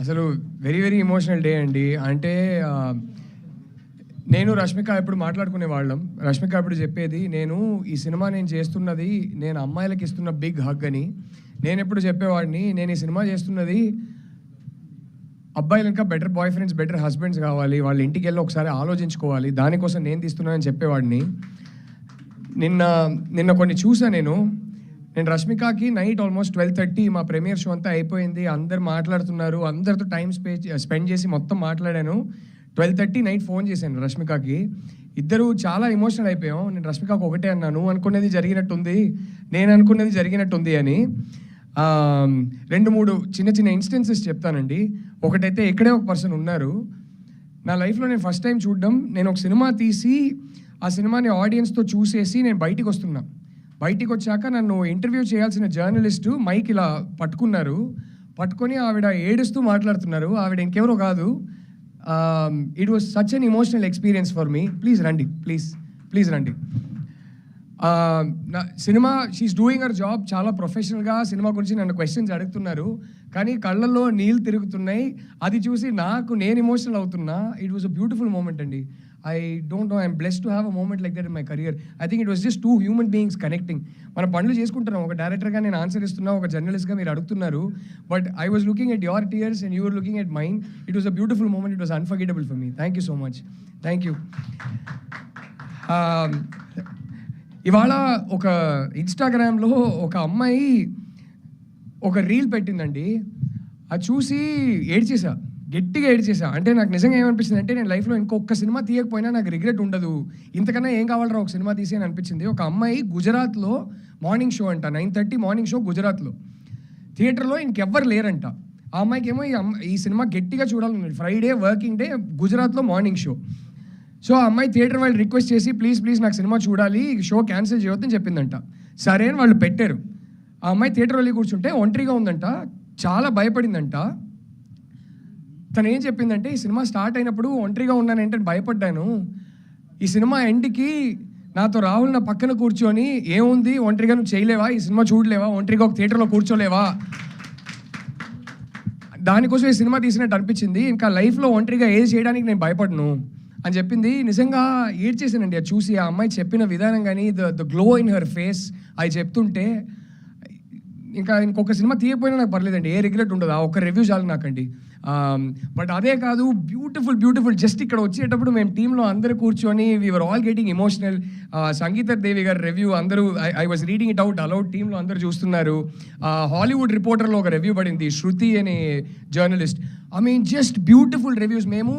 అసలు very very emotional day అండి. అంటే నేను రష్మిక ఎప్పుడు మాట్లాడుకునే వాళ్ళం. రష్మిక ఇప్పుడు చెప్పేది నేను ఈ సినిమా నేను చేస్తున్నది నేను అమ్మాయిలకు ఇస్తున్న బిగ్ హగ్ అని. నేను ఎప్పుడు చెప్పేవాడిని నేను ఈ సినిమా చేస్తున్నది అబ్బాయిలు ఇంకా better boyfriends better husbands కావాలి. వాళ్ళ ఇంటికి వెళ్ళి ఒకసారి ఆలోచించుకోవాలి. దానికోసం నేను తీస్తున్నానని చెప్పేవాడిని. నిన్న నిన్న కొన్ని చూసా నేను. నేను రష్మికకి నైట్ ఆల్మోస్ట్ ట్వెల్వ్ థర్టీ మా ప్రీమియర్ షో అంతా అయిపోయింది. అందరు మాట్లాడుతున్నారు. అందరితో టైం స్పే స్పెండ్ చేసి మొత్తం మాట్లాడాను. ట్వెల్వ్ థర్టీ నైట్ ఫోన్ చేశాను రష్మికకి. ఇద్దరు చాలా ఎమోషనల్ అయిపోయాం. నేను రష్మికకు ఒకటే అన్నాను. అనుకునేది అనుకున్నది జరిగినట్టుంది. నేను అనుకున్నది జరిగినట్టుంది అని. రెండు మూడు చిన్న చిన్న ఇన్స్టెన్సెస్ చెప్తానండి. ఒకటైతే ఇక్కడే ఒక పర్సన్ ఉన్నారు. నా లైఫ్లో నేను ఫస్ట్ టైం చూడడం. నేను ఒక సినిమా తీసి ఆ సినిమాని ఆడియన్స్తో చూసేసి నేను బయటికి వస్తున్నా. బయటికి వచ్చాక నన్ను ఇంటర్వ్యూ చేయాల్సిన జర్నలిస్టు మైక్ ఇలా పట్టుకున్నారు. పట్టుకొని ఆవిడ ఏడుస్తూ మాట్లాడుతున్నారు. ఆవిడ ఇంకెవరో కాదు. It was such an emotional experience for me please రండి. ప్లీజ్ ప్లీజ్ రండి. నా cinema she is doing her job చాలా ప్రొఫెషనల్గా సినిమా గురించి నన్ను క్వశ్చన్స్ అడుగుతున్నారు. కానీ కళ్ళల్లో నీళ్ళు తిరుగుతున్నాయి. అది చూసి నాకు నేను ఎమోషనల్ అవుతున్నా. It was a beautiful moment అండి. I don't know I'm bless to have a moment like that in my career I think it was just two human beings connecting మన పనులు చేసుకుంటున్నాం. ఒక డైరెక్టర్గా నేను ఆన్సర్ ఇస్తున్నా ఒక జర్నలిస్ట్గా మీరు అడుగుతున్నారు. But I was looking at your tears and you're looking at mind it was a beautiful moment it was unforgettable for me thank you so much thank you ఇవాళ ఒక ఇన్స్టాగ్రామ్లో ఒక అమ్మాయి ఒక రీల్ పెట్టిందండి. అది చూసి ఏడ్చేసా. గట్టిగా ఏడ్చేసా అంటే నాకు నిజంగా ఏమనిపించింది అంటే నేను లైఫ్లో ఇంకొక సినిమా తీయకపోయినా నాకు రిగ్రెట్ ఉండదు. ఇంతకన్నా ఏం కావాలరా ఒక సినిమా తీసి అని అనిపించింది. ఒక అమ్మాయి గుజరాత్లో మార్నింగ్ షో అంట. నైన్ థర్టీ మార్నింగ్ షో గుజరాత్లో. థియేటర్లో ఇంకెవ్వరు లేరంట. ఆ అమ్మాయికి ఏమో ఈ ఈ సినిమా గట్టిగా చూడాలన్నది ఫ్రైడే వర్కింగ్ డే గుజరాత్లో మార్నింగ్ షో సో ఆ అమ్మాయి థియేటర్ వాళ్ళు రిక్వెస్ట్ చేసి ప్లీజ్ ప్లీజ్ నాకు సినిమా చూడాలి. షో క్యాన్సిల్ చేయొద్దని చెప్పిందంట. సరే అని వాళ్ళు పెట్టారు. ఆ అమ్మాయి థియేటర్ వెళ్ళి కూర్చుంటే ఒంటరిగా ఉందంట. చాలా భయపడిందంట. తను ఏం చెప్పిందంటే ఈ సినిమా స్టార్ట్ అయినప్పుడు ఒంటరిగా ఉన్నానంటే భయపడ్డాను. ఈ సినిమా ఎండ్కి నాతో రాహుల్ నా పక్కన కూర్చొని ఏముంది? ఒంటరిగా నువ్వు చేయలేవా? ఈ సినిమా చూడలేవా? ఒంటరిగా ఒక థియేటర్లో కూర్చోలేవా? దానికోసం ఈ సినిమా తీసినట్టు అనిపించింది. ఇంకా లైఫ్లో ఒంటరిగా ఏది చేయడానికి నేను భయపడను అని చెప్పింది. నిజంగా ఏడ్చేసానండి అది చూసి ఆ అమ్మాయి చెప్పిన విధానం కానీ the the glow in her face అది చెప్తుంటే ఇంకా ఇంకొక సినిమా తీయకపోయినా నాకు పర్లేదండి. ఏ రిగ్రెట్ ఉండదు. ఆ ఒక్క రివ్యూ చాలు నాకండి. Um, బట్ అదే కాదు బ్యూటిఫుల్ బ్యూటిఫుల్ జస్ట్ ఇక్కడ వచ్చేటప్పుడు మేము టీంలో అందరూ కూర్చొని we're all getting emotional Sangeetha Devi గారి రివ్యూ అందరూ I was reading it out aloud టీంలో అందరూ చూస్తున్నారు. Uh, హాలీవుడ్ రిపోర్టర్లో ఒక రివ్యూ పడింది శృతి అనే journalist I mean just beautiful reviews మేము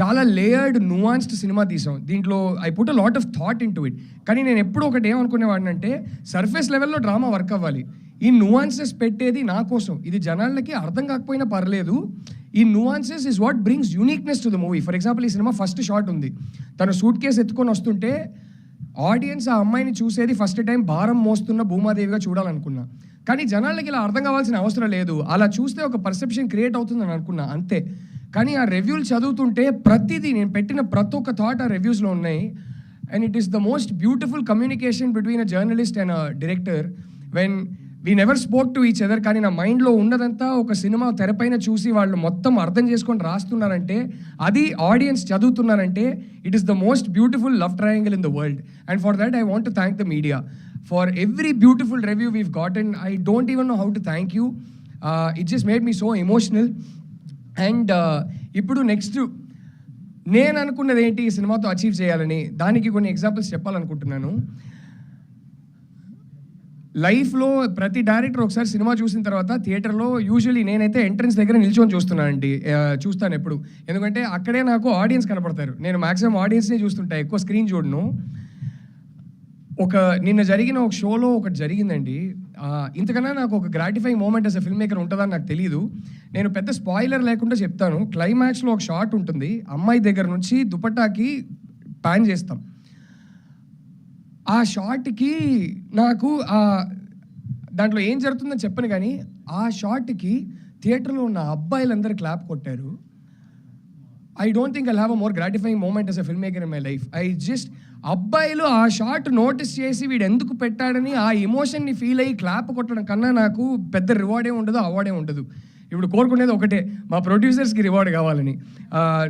చాలా లేయర్డ్ నువాన్స్డ్ సినిమా తీసాం. దీంట్లో I put a lot of thought into it కానీ నేను ఎప్పుడు ఒకటి ఏమనుకునేవాడిని అంటే సర్ఫేస్ లెవెల్లో డ్రామా వర్క్ అవ్వాలి. ఈ నువాన్సెస్ పెట్టేది నా కోసం. ఇది జనాలకి అర్థం కాకపోయినా పర్లేదు. ఈ nuances is what brings uniqueness to the movie for example ఈ సినిమా ఫస్ట్ షాట్ ఉంది. తను సూట్ కేసు ఎత్తుకొని వస్తుంటే ఆడియన్స్ ఆ అమ్మాయిని చూసేది ఫస్ట్ టైం భారం మోస్తున్న భూమాదేవిగా చూడాలనుకున్నా. కానీ జనాలకి ఇలా అర్థం కావాల్సిన అవసరం లేదు. అలా చూస్తే ఒక పర్సెప్షన్ క్రియేట్ అవుతుందని అనుకున్నా. అంతే. కానీ ఆ రివ్యూలు చదువుతుంటే ప్రతిదీ నేను పెట్టిన ప్రతి ఒక్క థాట్ ఆ రివ్యూస్లో ఉన్నాయి. And it is the most beautiful communication between a journalist and a director when we never spoke to each other కానీ నా మైండ్లో ఉన్నదంతా ఒక సినిమా తెరపైన చూసి వాళ్ళు మొత్తం అర్థం చేసుకొని రాస్తున్నారంటే అది audience చదువుతున్నారంటే it is the most beautiful love triangle in the world and for that I want to thank the media for every beautiful review we've got and I don't even know how to thank you it just made me so emotional and ఇప్పుడు next నేను అనుకున్నది ఏంటి ఈ సినిమాతో achieve చేయాలని? దానికి కొన్ని examples చెప్పాలనుకుంటున్నాను. లైఫ్లో ప్రతి డైరెక్టర్ ఒకసారి సినిమా చూసిన తర్వాత థియేటర్లో యూజువలీ నేనైతే ఎంట్రన్స్ దగ్గర నిల్చొని చూస్తున్నానండి. చూస్తాను ఎప్పుడు. ఎందుకంటే అక్కడే నాకు ఆడియన్స్ కనపడతారు. నేను మాక్సిమం ఆడియన్స్నే చూస్తుంటా ఎక్కువ స్క్రీన్ చూడను. ఒక నిన్న జరిగిన ఒక షోలో ఒకటి జరిగిందండి. ఇంతకన్నా నాకు ఒక gratifying moment as filmmaker ఉంటుందని నాకు తెలియదు నేను పెద్ద స్పాయిలర్ లేకుండా చెప్తాను. క్లైమాక్స్లో ఒక షాట్ ఉంటుంది. అమ్మాయి దగ్గర నుంచి దుపట్టాకి ప్యాన్ చేస్తాం. ఆ షాట్కి నాకు దాంట్లో ఏం జరుగుతుందని చెప్పను కానీ ఆ షాట్కి థియేటర్లో ఉన్న అబ్బాయిలందరూ క్లాప్ కొట్టారు. I don't think I have a more gratifying moment as a filmmaker in my life I just అబ్బాయిలు ఆ షాట్ నోటీస్ చేసి వీడు ఎందుకు పెట్టాడని ఆ ఎమోషన్ని ఫీల్ అయ్యి క్లాప్ కొట్టడం కన్నా నాకు పెద్ద రివార్డే ఉండదు అవార్డే ఉండదు. ఇప్పుడు కోరుకునేది ఒకటే మా ప్రొడ్యూసర్స్కి రివార్డ్ కావాలని.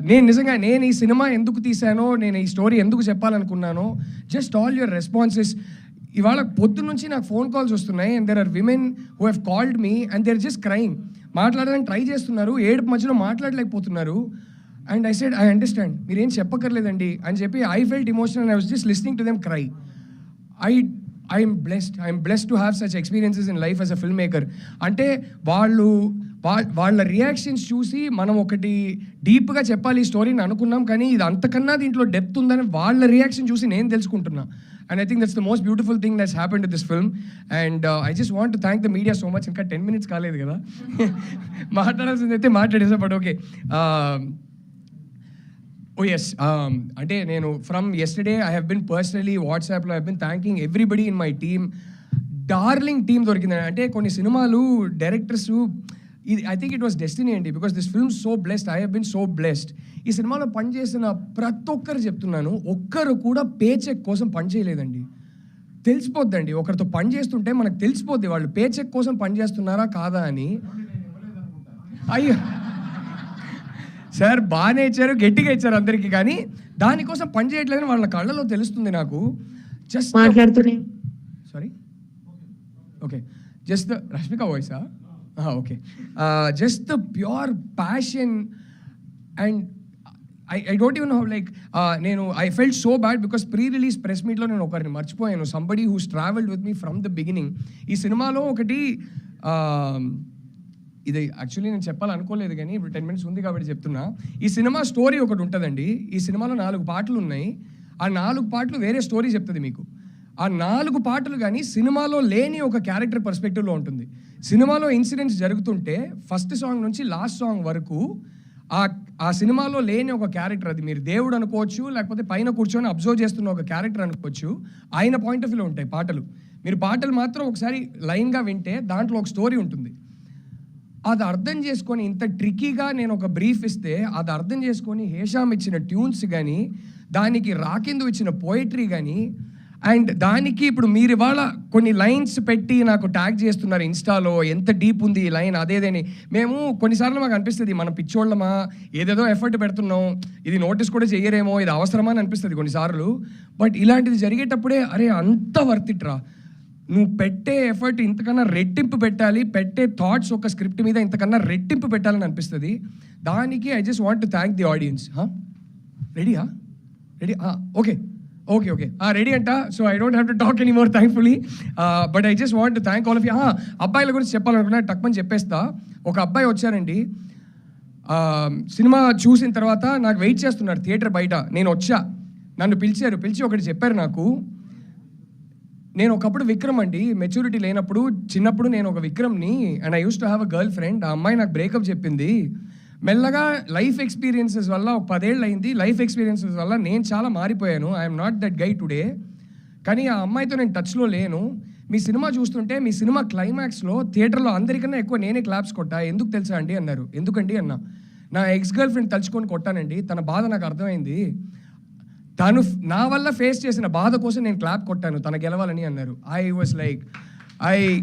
నేను నిజంగా నేను ఈ సినిమా ఎందుకు తీశానో నేను ఈ స్టోరీ ఎందుకు చెప్పాలనుకున్నానో జస్ట్ ఆల్ యువర్ రెస్పాన్సెస్. ఇవాళ పొద్దు నుంచి నాకు ఫోన్ కాల్స్ వస్తున్నాయి and there are women who have called me and they're just crying మాట్లాడడానికి ట్రై చేస్తున్నారు ఏడుపు మధ్యలో మాట్లాడలేకపోతున్నారు. And I said I understand మీరేం చెప్పక్కర్లేదండి. అని చెప్పి I felt emotional I was just listening to them cry I I'm blessed I'm blessed to have such experiences in life as a filmmaker అంటే వాళ్ళు వాళ్ళ రియాక్షన్స్ చూసి మనం ఒకటి డీప్గా చెప్పాలి ఈ స్టోరీని అనుకున్నాం కానీ ఇది అంతకన్నా దీంట్లో డెప్త్ ఉందని వాళ్ళ రియాక్షన్ చూసి నేను తెలుసుకుంటున్నా. And I think that's the most beautiful thing that's happen to this film and I just want thank the media so much ఇంకా టెన్ మినిట్స్ కాలేదు కదా. మాట్లాడాల్సింది అయితే మాట్లాడేసా but okay Oh, oh yes um, అంటే నేను from yesterday I have been personally వాట్సాప్లో have been thanking everybody in my team darling team దొరికింది. అంటే కొన్ని సినిమాలు డైరెక్టర్స్ ఇది I think it was destiny అండి because this film so blessed I have been so blessed ఈ సినిమాలో పనిచేసిన ప్రతి ఒక్కరు చెప్తున్నాను ఒక్కరు కూడా పే చెక్ కోసం పని చేయలేదండి. తెలిసిపోద్దండి. ఒకరితో పని చేస్తుంటే మనకు తెలిసిపోద్ది వాళ్ళు పే చెక్ కోసం పని చేస్తున్నారా కాదా అని. అయ్యో! సార్ బాగానే ఇచ్చారు గట్టిగా ఇచ్చారు అందరికీ కానీ దానికోసం పని చేయట్లేదని వాళ్ళ కళ్ళలో తెలుస్తుంది నాకు. జస్ట్ మాట్లాడుతూనే. Sorry okay just the Rashmika వాయిసా okay just the pure passion and I I don't even how like నేను I felt so bad because pre release press మీట్లో నేను ఒకరిని మర్చిపోయాను. Somebody who's travelled with me from the beginning ఈ సినిమాలో ఒకటి ఇది actually నేను చెప్పాలనుకోలేదు కానీ ఇప్పుడు టెన్ మినిట్స్ ఉంది కాబట్టి చెప్తున్నా. ఈ సినిమా స్టోరీ ఒకటి ఉంటుందండి. ఈ సినిమాలో నాలుగు పాటలు ఉన్నాయి. ఆ నాలుగు పాటలు వేరే స్టోరీ చెప్తుంది మీకు. ఆ నాలుగు పాటలు కానీ సినిమాలో లేని ఒక క్యారెక్టర్ పర్స్పెక్టివ్లో ఉంటుంది. సినిమాలో ఇన్సిడెంట్స్ జరుగుతుంటే ఫస్ట్ సాంగ్ నుంచి లాస్ట్ సాంగ్ వరకు ఆ ఆ సినిమాలో లేని ఒక క్యారెక్టర్ అది. మీరు దేవుడు అనుకోవచ్చు లేకపోతే పైన కూర్చొని అబ్జర్వ్ చేస్తున్న ఒక క్యారెక్టర్ అనుకోవచ్చు ఆయన పాయింట్ ఆఫ్ వ్యూలో ఉంటాయి పాటలు. మీరు పాటలు మాత్రం ఒకసారి లైన్గా వింటే దాంట్లో ఒక స్టోరీ ఉంటుంది. అది అర్థం చేసుకొని ఇంత ట్రిక్కీగా నేను ఒక బ్రీఫ్ ఇస్తే అది అర్థం చేసుకొని హేషామ్ ఇచ్చిన ట్యూన్స్ కానీ దానికి రాకిందు ఇచ్చిన పోయిటరీ కానీ అండ్ దానికి ఇప్పుడు మీరు ఇవాళ కొన్ని లైన్స్ పెట్టి నాకు ట్యాగ్ చేస్తున్నారు ఇన్స్టాలో ఎంత డీప్ ఉంది ఈ లైన్ అదేదని. మేము కొన్నిసార్లు మాకు అనిపిస్తుంది మన పిచ్చోళ్ళమా ఏదేదో ఎఫర్ట్ పెడుతున్నాం ఇది నోటీస్ కూడా చేయరేమో ఇది అవసరమా అని అనిపిస్తుంది కొన్నిసార్లు. బట్ ఇలాంటిది జరిగేటప్పుడే అరే అంత వర్తిట్రా నువ్వు పెట్టే ఎఫర్ట్ ఇంతకన్నా రెట్టింపు పెట్టాలి పెట్టే థాట్స్ ఒక స్క్రిప్ట్ మీద ఇంతకన్నా రెట్టింపు పెట్టాలని అనిపిస్తుంది. దానికి I just want to thank the audience రెడీయా ready okay okay okay ready అంట? So I don't have to talk any more thankfully but I just want to thank all of you అబ్బాయిల గురించి చెప్పాలనుకున్నా టక్మని చెప్పేస్తా. ఒక అబ్బాయి వచ్చారండి. సినిమా చూసిన తర్వాత నాకు వెయిట్ చేస్తున్నారు థియేటర్ బయట. నేను వచ్చా. నన్ను పిలిచారు. పిలిచి ఒకటి చెప్పారు నాకు. నేను ఒకప్పుడు విక్రమ్ అండి. మెచ్యూరిటీ లేనప్పుడు చిన్నప్పుడు నేను ఒక విక్రమ్ని and I use to have a girlfriend ఆ అమ్మాయి నాకు బ్రేకప్ చెప్పింది. మెల్లగా లైఫ్ ఎక్స్పీరియన్సెస్ వల్ల ఒక పదేళ్ళు అయింది. లైఫ్ ఎక్స్పీరియన్సెస్ వల్ల నేను చాలా మారిపోయాను. I'm not that guy today కానీ ఆ అమ్మాయితో నేను టచ్లో లేను. మీ సినిమా చూస్తుంటే మీ సినిమా క్లైమాక్స్లో థియేటర్లో అందరికన్నా ఎక్కువ నేనే క్లాప్స్ కొట్టా. ఎందుకు తెలుసా అండి అన్నారు. ఎందుకండి అన్న? నా ఎక్స్ గర్ల్ ఫ్రెండ్ తలుచుకొని కొట్టానండి. తన బాధ నాకు అర్థమైంది. తను నా వల్ల ఫేస్ చేసిన బాధ కోసం నేను క్లాప్ కొట్టాను తన గెలవాలని అన్నారు. I was like I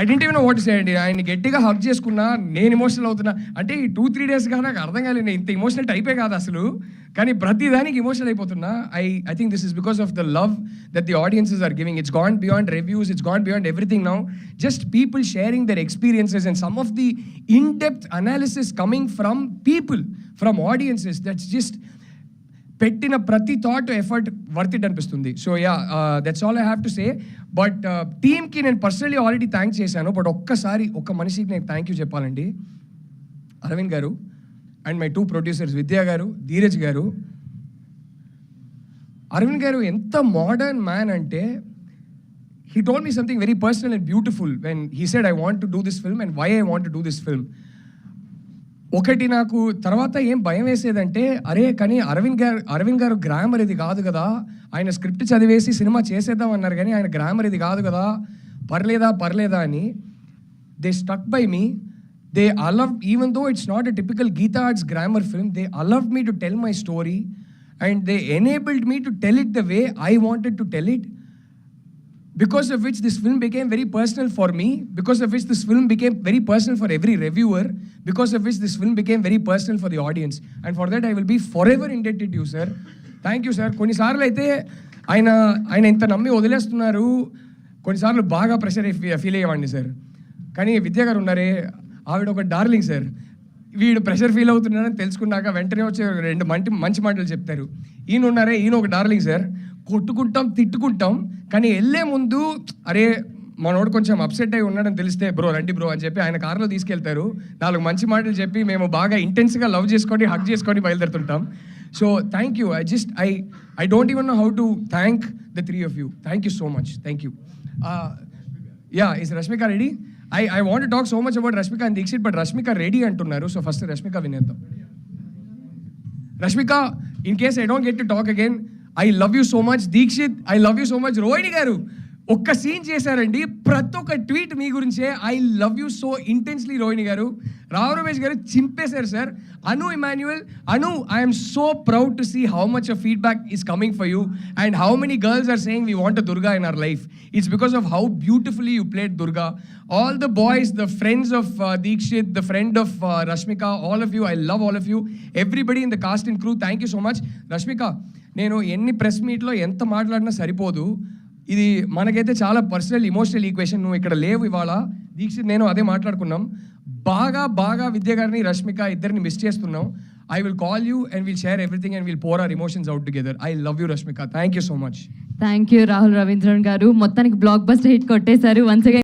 I didn't even what చేయండి ఆయన గట్టిగా హక్ చేసుకున్నా నేను ఎమోషనల్ అవుతున్నా. అంటే ఈ టూ త్రీ డేస్గా నాకు అర్థం కాలేదు. ఇంత ఎమోషనల్ టైపే కాదు అసలు. కానీ ప్రతి దానికి ఎమోషనల్ అయిపోతున్నా. I I think this is because of the love that the audiences are giving it's gone beyond reviews it's gone beyond everything now just people sharing their experiences and some of the in depth analysis coming from people from audiences that's just పెట్టిన ప్రతి thought effort worth it అనిపిస్తుంది. So yeah that's all I have to say but టీమ్కి నేను personally already thank చేశాను. But ఒక్కసారి ఒక్క మనిషికి నేను థ్యాంక్ యూ చెప్పాలండి. అరవింద్ గారు అండ్ మై టూ ప్రొడ్యూసర్స్ విద్యా గారు ధీరజ్ గారు. అరవింద్ గారు ఎంత మోడర్న్ మ్యాన్ అంటే he told me something very personal and beautiful when he said I want to do this film and why I want to do this film ఒకటి నాకు తర్వాత ఏం భయం వేసేదంటే అరే కానీ అరవింద్ గారు అరవింద్ గారు గ్రామర్ ఇది కాదు కదా ఆయన స్క్రిప్ట్ చదివేసి సినిమా చేసేద్దాం అన్నారు కానీ ఆయన గ్రామర్ ఇది కాదు కదా పర్లేదా పర్లేదా అని. They stuck by me they allow even though it's not a typical Geetha Arts grammar film they allow me to tell my story and they enabled me to tell it the way I wanted to tell it because of which this film became very personal for me because of which this film became very personal for every reviewer because of which this film became very personal for the audience and for that I will be forever indebted you sir thank you sir కొన్నిసార్లు అయితే ఆయన ఆయన ఇంత నమ్మి వదిలేస్తున్నారు. కొన్నిసార్లు బాగా pressure feel అయ్యేవాడిని సార్ కానీ విద్యా గారు ఉన్నారే ఆవిడ ఒక డార్లింగ్ సార్ వీడు ప్రెషర్ ఫీల్ అవుతున్నాడని తెలుసుకున్నాక వెంటనే వచ్చే రెండు మంచి మంచి మాటలు చెప్తారు. ఈయన ఉన్నారే ఈయన ఒక డార్లింగ్ సార్ కొట్టుకుంటాం తిట్టుకుంటాం కానీ వెళ్ళే ముందు అరే మనోడు కొంచెం అప్సెట్ అయి ఉన్నాడని తెలిస్తే బ్రో రండి బ్రో అని చెప్పి ఆయన కారులో తీసుకెళ్తారు. నాలుగు మంచి మాటలు చెప్పి మేము బాగా ఇంటెన్స్గా లవ్ చేసుకొని హక్ చేసుకొని బయలుదేరుతుంటాం. So thank you I just I I don't even know how to thank the three of you thank you so much thank you yeah is Rashmika ready I I want talk so much about Rashmika and Deekshith but Rashmika ready అంటున్నారు. So first Rashmika వినేద్దాం. Rashmika in case I don't get to talk again I love you so much Deekshith I love you so much Rohini గారు ఒక్క scene చేశారండి. ప్రతి ఒక్క tweet మీ గురించే. I love you so intensely Rohini గారు. రావు రమేష్ గారు చింపేశారు sir. Anu Emmanuel Anu I'm so proud to see how much of feedback is coming for you and how many girls are saying we want Durga in our life it's because of how beautifully you played Durga all the boys the friends of Deekshith the friend of Rashmika all of you I love all of you everybody in the cast in crew thank you so much Rashmika నేను ఎన్ని press మీట్లో ఎంత మాట్లాడినా సరిపోదు. ఇది మనకైతే చాలా personal emotional equation నువ్వు ఇక్కడ లేవు ఇవాళ. దీక్షిత్ నేను అదే మాట్లాడుకున్నాం. బాగా బాగా విద్య గారిని రష్మిక ఇద్దరిని మిస్ చేస్తున్నాం. I will call you and will share everything and will pour our emotions out together I love you Rashmika. Thank you so much thank you Rahul Ravindran గారు. మొత్తానికి బ్లాక్ బస్టర్ హిట్ కొట్టేశారు. Once again